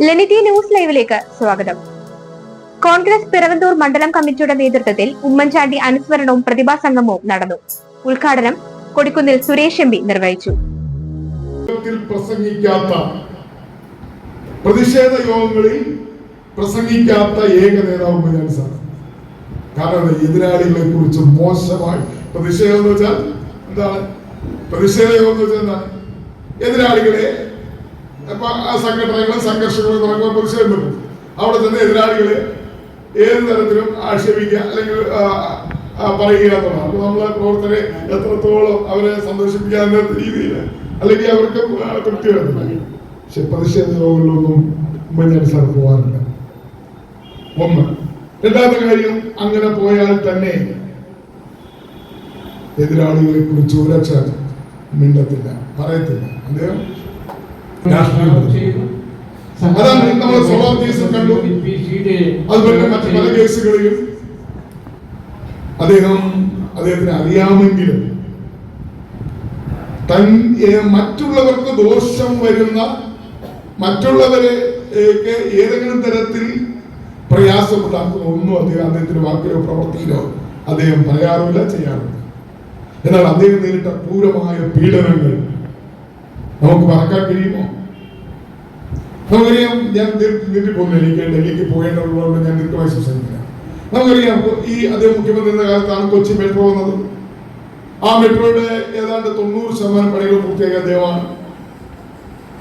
ലെനിറ്റി news ലൈവിലേക്ക് സ്വാഗതം. കോൺഗ്രസ് പിറവന്തൂർ മണ്ഡലം കമ്മിറ്റിയുടെ നേതൃത്വത്തിൽ ഉമ്മൻചാണ്ടി അനുസ്മരണവും പ്രതിഭാ സംഗമവും നടന്നു. ഉദ്ഘാടനം കൊടിക്കുന്നിൽ സുരേഷ് എം പി നിർവഹിച്ചു. പ്രസംഗിക്കാത്ത പ്രതിഷേധ യോഗങ്ങളിൽ പ്രസംഗിക്കാത്ത ഏക നേതാവ് ഉമ്മൻചാണ്ടി കാരണം എതിരാളികളെ കുറിച്ച് മോശമായി പ്രതിഷേധം എന്ന് വെച്ചാൽ എന്താണ്? പ്രതിഷേധ യോഗം എന്ന് വെച്ചാൽ എന്താണ്? എതിരാളികളെ സംഘടനകളും സംഘർഷങ്ങളും തുടങ്ങുക പ്രതിഷേധം അവിടെ തന്നെ എതിരാളികളെ ഏത് തരത്തിലും ആക്ഷേപിക്കുക അല്ലെങ്കിൽ പറയുക അപ്പൊ നമ്മളെ പ്രവർത്തകരെ എത്രത്തോളം അവരെ സന്തോഷിപ്പിക്കാവുന്ന രീതിയിൽ അല്ലെങ്കിൽ അവർക്ക് തൃപ്തി തൃപ്തിയാണ് പക്ഷെ പ്രതിഷേധ യോഗങ്ങളിലൊന്നും ഉമ്മൻചാണ്ടി സാർ പോകാറില്ല. ഒന്ന് രണ്ടാമത്തെ കാര്യം? അങ്ങനെ പോയാൽ തന്നെ എതിരാളികളെ കുറിച്ച് ഒരക്ഷരം മിണ്ടത്തില്ല പറയത്തില്ല. അദ്ദേഹം അതാണ് നമ്മൾ സോളാർ കേസിൽ കണ്ടു. അതുപോലെ മറ്റു പല കേസുകളിലും അദ്ദേഹം അദ്ദേഹത്തിന് അറിയാമെങ്കിലും തൻ മറ്റുള്ളവർക്ക് ദോഷം വരുന്ന മറ്റുള്ളവരേക്ക് ഏതെങ്കിലും തരത്തിൽ പ്രയാസമുണ്ടാക്കുന്ന ഒന്നും അദ്ദേഹം അദ്ദേഹത്തിന്റെ വാക്കിലോ പ്രവൃത്തിയിലോ അദ്ദേഹം പറയാറില്ല ചെയ്യാറില്ല എന്നാൽ അദ്ദേഹം നേരിട്ട ക്രൂരമായ പീഡനങ്ങൾ നമുക്ക് മറക്കാൻ കഴിയുമോ? നമുക്കറിയാം ഞാൻ നിന്നിട്ട് പോകുന്ന എനിക്ക് ഡൽഹിക്ക് പോകേണ്ടതുകൊണ്ട് ഞാൻ ദീർഘമായി സംസാരിക്കില്ല. നമുക്കറിയാം ഈ അതേ മുഖ്യമന്ത്രി എന്ന കാലത്താണ് കൊച്ചി മെട്രോ വന്നത്. ആ മെട്രോയുടെ ഏതാണ്ട് തൊണ്ണൂറ് ശതമാനം പണികൾ പൂർത്തിയാക്കിയ അദ്ദേഹമാണ്.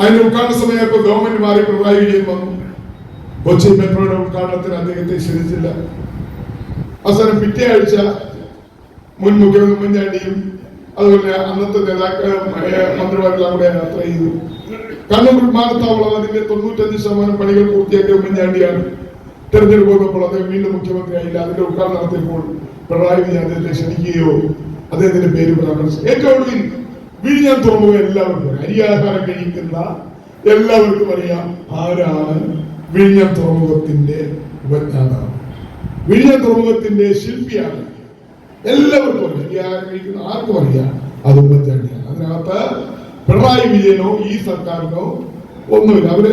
അതിന്റെ ഉദ്ഘാടന സമയത്ത് ഗവൺമെന്റ് മാറി പിണറായി വിജയൻ വന്നു. കൊച്ചി മെട്രോയുടെ ഉദ്ഘാടനത്തിന് അദ്ദേഹത്തെ ക്ഷണിച്ചില്ല. അവസാനം പിറ്റേ ആഴ്ച മുൻ മുഖ്യമന്ത്രി ഉമ്മൻചാണ്ടിയും അതുപോലെ അന്നത്തെ നേതാക്കൾ മന്ത്രിമാരെല്ലാം കൂടെ യാത്ര ചെയ്തു. കണ്ണൂർ വിമാനത്താവളം അതിന്റെ തൊണ്ണൂറ്റഞ്ച് ശതമാനം പണികൾ പൂർത്തിയാക്കിയ ഉമ്മൻചാണ്ടിയാണ്. തെരഞ്ഞെടുപ്പ് വന്നപ്പോൾ അദ്ദേഹം വീണ്ടും മുഖ്യമന്ത്രിയായില്ല. അതിന്റെ ഉദ്ഘാടനം നടത്തിയപ്പോൾ പിണറായി വിജയൻ അദ്ദേഹത്തെ ക്ഷണിക്കുകയോ അദ്ദേഹത്തിന്റെ പേര് പരാമർശിച്ചു ഏറ്റവും ഒടുവിൽ വിഴിഞ്ഞാൻ തുറമുഖം എല്ലാവർക്കും. അരിയാഹാരം കഴിക്കുന്ന എല്ലാവർക്കും അറിയാം ആരാണ് വിഴിഞ്ഞാൻ തുറമുഖത്തിന്റെ ഉപജ്ഞാതാവ്. വിഴിഞ്ഞാൻ തുറമുഖത്തിന്റെ ശില്പിയാണ് എല്ലാവർക്കും അറിയാം. ഈ ആഗ്രഹിക്കുന്ന ആർക്കും അറിയാം. അത് ഉമ്മൻചാണ്ടിയാണ് അതിനകത്ത് പിണറായി വിജയനോ ഈ സർക്കാരിനോ ഒന്നുമില്ല. അവർ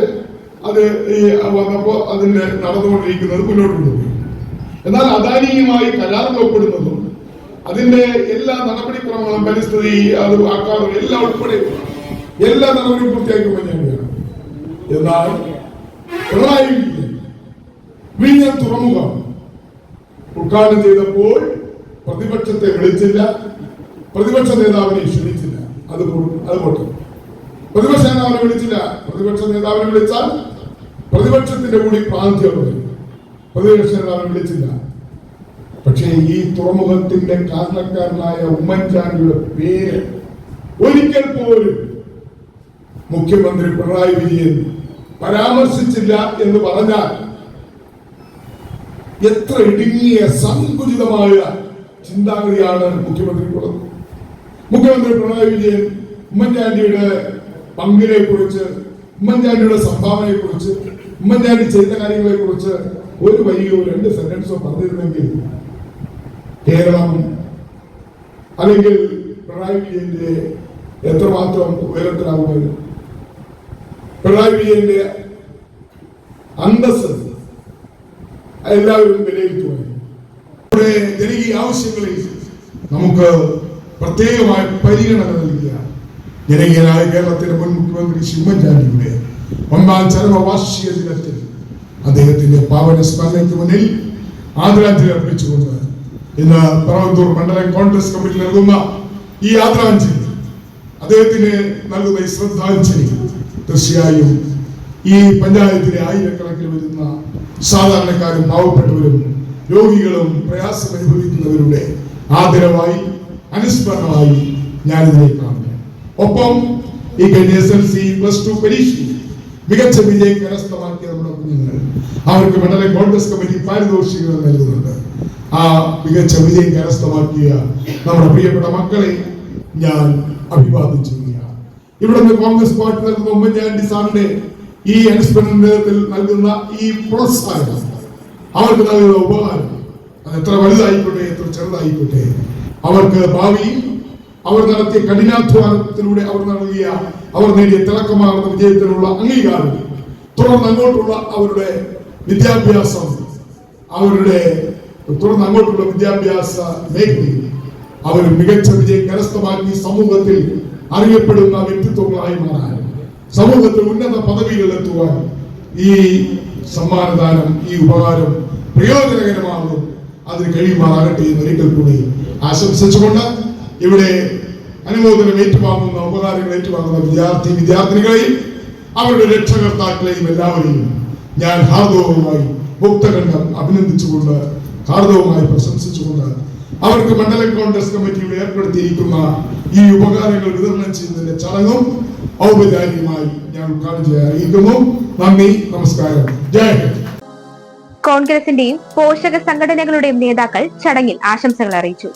അത് ഈ വന്നപ്പോ അതിന്റെ നടന്നുകൊണ്ടിരിക്കുന്നത് മുന്നോട്ട് കൊണ്ടുപോയി. എന്നാൽ അദാനിയുമായി കരാറിൽ ഒപ്പിടുന്നതും അതിന്റെ എല്ലാ നടപടിക്രമങ്ങളും പരിസ്ഥിതി അത് ആക്കാറും എല്ലാം ഉൾപ്പെടെ എല്ലാ നടപടിയും പൂർത്തിയാക്കി ഉമ്മൻചാണ്ടിയാണ് എന്നാൽ പിണറായി വിജയൻ തുറമുഖം ഉദ്ഘാടനം ചെയ്തപ്പോൾ പ്രതിപക്ഷത്തെ വിളിച്ചില്ല. പ്രതിപക്ഷ നേതാവിനെ ക്ഷണിച്ചില്ല. അത് അതുകൊണ്ട് പ്രതിപക്ഷ നേതാവിനെ വിളിച്ചില്ല. പ്രതിപക്ഷ നേതാവിനെ വിളിച്ചാൽ പ്രതിപക്ഷത്തിന്റെ കൂടി വരും. പ്രതിപക്ഷ നേതാവിനെ വിളിച്ചില്ല. പക്ഷേ ഈ തുറമുഖത്തിന്റെ കാരണക്കാരനായ ഉമ്മൻചാണ്ടിയുടെ പേര് ഒരിക്കൽ പോലും മുഖ്യമന്ത്രി പിണറായി വിജയൻ പരാമർശിച്ചില്ല എന്ന് പറഞ്ഞാൽ എത്ര ഇടുങ്ങിയ സങ്കുചിതമായ ചിന്താഗതിയാണ് മുഖ്യമന്ത്രിക്കുള്ളത് മുഖ്യമന്ത്രി പിണറായി വിജയൻ ഉമ്മൻചാണ്ടിയുടെ പങ്കിനെ കുറിച്ച് ഉമ്മൻചാണ്ടിയുടെ സംഭാവനയെ കുറിച്ച് ഉമ്മൻചാണ്ടി ചെയ്ത കാര്യങ്ങളെ കുറിച്ച് ഒരു വരിയോ രണ്ട് സെന്റൻസോ പറഞ്ഞിരുന്നെങ്കിൽ കേരളം അല്ലെങ്കിൽ പിണറായി വിജയന്റെ എത്രമാത്രം ഉയരത്തിലാകുമെന്ന് പിണറായി വിജയന്റെ അന്തസ് എല്ലാവരും വിലയിരുത്തുമായിരുന്നു നമ്മുടെ ജനകീയ ആവശ്യങ്ങളിൽ നമുക്ക് പ്രത്യേകമായ പരിഗണന നൽകിയ ജനകീയനായ കേരളത്തിന്റെ മുൻ മുഖ്യമന്ത്രി ശ്രീ ഉമ്മൻചാണ്ടിയുടെ ഒന്നാം ചരമവാർഷിക ദിനത്തിൽ അദ്ദേഹത്തിന്റെ പാവന സ്മരണയ്ക്ക് മുന്നിൽ ആദരാഞ്ജലി അർപ്പിച്ചുകൊണ്ട് ഇന്ന് പറവന്തൂർ മണ്ഡലം കോൺഗ്രസ് കമ്മിറ്റി നൽകുന്ന ഈ ആദരാഞ്ജലി അദ്ദേഹത്തിന് നൽകുന്ന ഈ ശ്രദ്ധാഞ്ജലി തീർച്ചയായും ഈ പഞ്ചായത്തിലെ ആയിരക്കണക്കിന് വരുന്ന സാധാരണക്കാരും പാവപ്പെട്ടവരും രോഗികളും പ്രയാസം അനുഭവിക്കുന്നവരുടെ ആദരവായി അനുസ്മരണമായി ഞാനിതിനെ കാണുന്നു. ഒപ്പം ഈ S L C plus two പരീക്ഷയിൽ മികച്ച വിജയം കരസ്ഥമാക്കിയ നമ്മുടെ കുഞ്ഞുങ്ങൾ അവർക്ക് മണ്ഡല കോൺഗ്രസ് കമ്മിറ്റി പാരിതോഷികങ്ങൾ നൽകുന്നുണ്ട്. ആ മികച്ച വിജയം കരസ്ഥമാക്കിയ നമ്മുടെ പ്രിയപ്പെട്ട മക്കളെ ഞാൻ അഭിവാദ്യം ചെയ്യുകയാണ് ഇവിടുന്ന് കോൺഗ്രസ് പാർട്ടി നൽകുന്ന ഉമ്മൻചാണ്ടി സാറിന്റെ ഈ അനുസ്മരണത്തിൽ നൽകുന്ന ഈ പ്രോത്സാഹനം അവർക്ക് നൽകുന്ന ഉപകാരം. അത് എത്ര വലുതായിക്കോട്ടെ എത്ര ചെറുതായിക്കോട്ടെ. അവർക്ക് ഭാവിയിൽ അവർ നടത്തിയ കഠിനാധ്വാനത്തിലൂടെ അവർ നൽകിയ അവർ നേടിയ തിളക്കമാർന്ന വിജയത്തിനുള്ള അംഗീകാരം തുടർന്ന് അങ്ങോട്ടുള്ള അവരുടെ വിദ്യാഭ്യാസം അവരുടെ തുടർന്ന് അങ്ങോട്ടുള്ള വിദ്യാഭ്യാസ മേഖലയിൽ അവർ മികച്ച വിജയം കരസ്ഥമാക്കി സമൂഹത്തിൽ അറിയപ്പെടുന്ന വ്യക്തിത്വങ്ങളായി മാറാൻ സമൂഹത്തിൽ ഉന്നത പദവികളിൽ എത്തുവാൻ ഈ സമ്മാനദാനം ഈ ഉപകാരം പ്രയോജനകരമാകും. അതിന് കഴിയുമാറാകട്ടെ എന്ന് ഒരിക്കൽ കൂടി ആശംസിച്ചുകൊണ്ട് ഇവിടെ അനുമോദനം ഏറ്റുവാങ്ങുന്ന ഉപകാരങ്ങൾ ഏറ്റുവാങ്ങുന്ന വിദ്യാർത്ഥി വിദ്യാർത്ഥിനികളെയും അവരുടെ രക്ഷകർത്താക്കളെയും എല്ലാവരെയും ഞാൻ ഹാർദവമായി ഭുക്തകണ്ഠം അഭിനന്ദിച്ചുകൊണ്ട് ഹാർദവമായി പ്രശംസിച്ചുകൊണ്ട് അവർക്ക് മണ്ഡലം കോൺഗ്രസ് കമ്മിറ്റിയുടെ ഏർപ്പെടുത്തിയിരിക്കുന്ന ഈ ഉപകാരങ്ങൾ വിതരണം ചെയ്യുന്നതിന്റെ ചടങ്ങും ഔപചാരികമായി ഞാൻ ഉദ്ഘാടനം ചെയ്യാൻ അറിയിക്കുന്നു. നന്ദി നമസ്കാരം. ജയ് കോൺഗ്രസിന്റെയും പോഷക സംഘടനകളുടെയും നേതാക്കൾ ചടങ്ങിൽ ആശംസകൾ അറിയിച്ചു.